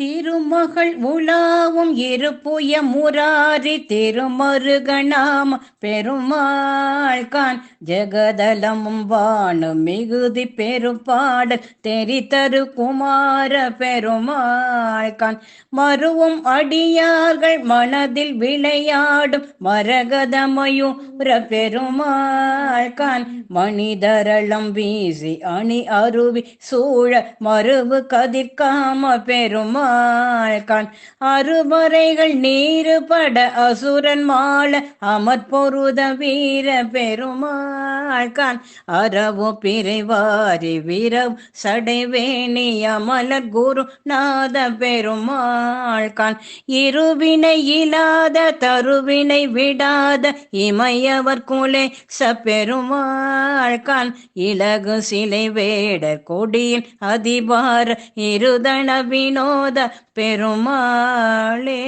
திருமகள் உலாவும் இருப்புய முராரி திருமருகணாம பெருமாள் கான். ஜெகதலமும் வானு மிகுதி பெருப்பாடல் தெரித்தரு குமார பெருமாள் கான். மருவும் அடியார்கள் மனதில் விளையாடும் மரகதமயூர பெருமாள் கான். மணிதரளம் வீசி அணி அருவி சூழ மருவு கதிர்காம பெருமாள் கான் அருமறைகள் நீருபட அசுரன் மாள அமற்பொருத வீர பெருமாள் கான் அறவு பிரிவாரி வீரவ் சடைவேணி அமலர் குரு நாத பெருமாள் கான் இருவினை இல்லாத தருவினை விடாத இமையவர் குலே சப்பெருமாள் கான் இலகு சிலை வேடர் கொடியில் அதிபார் இருதன வினோத பெருமாளே.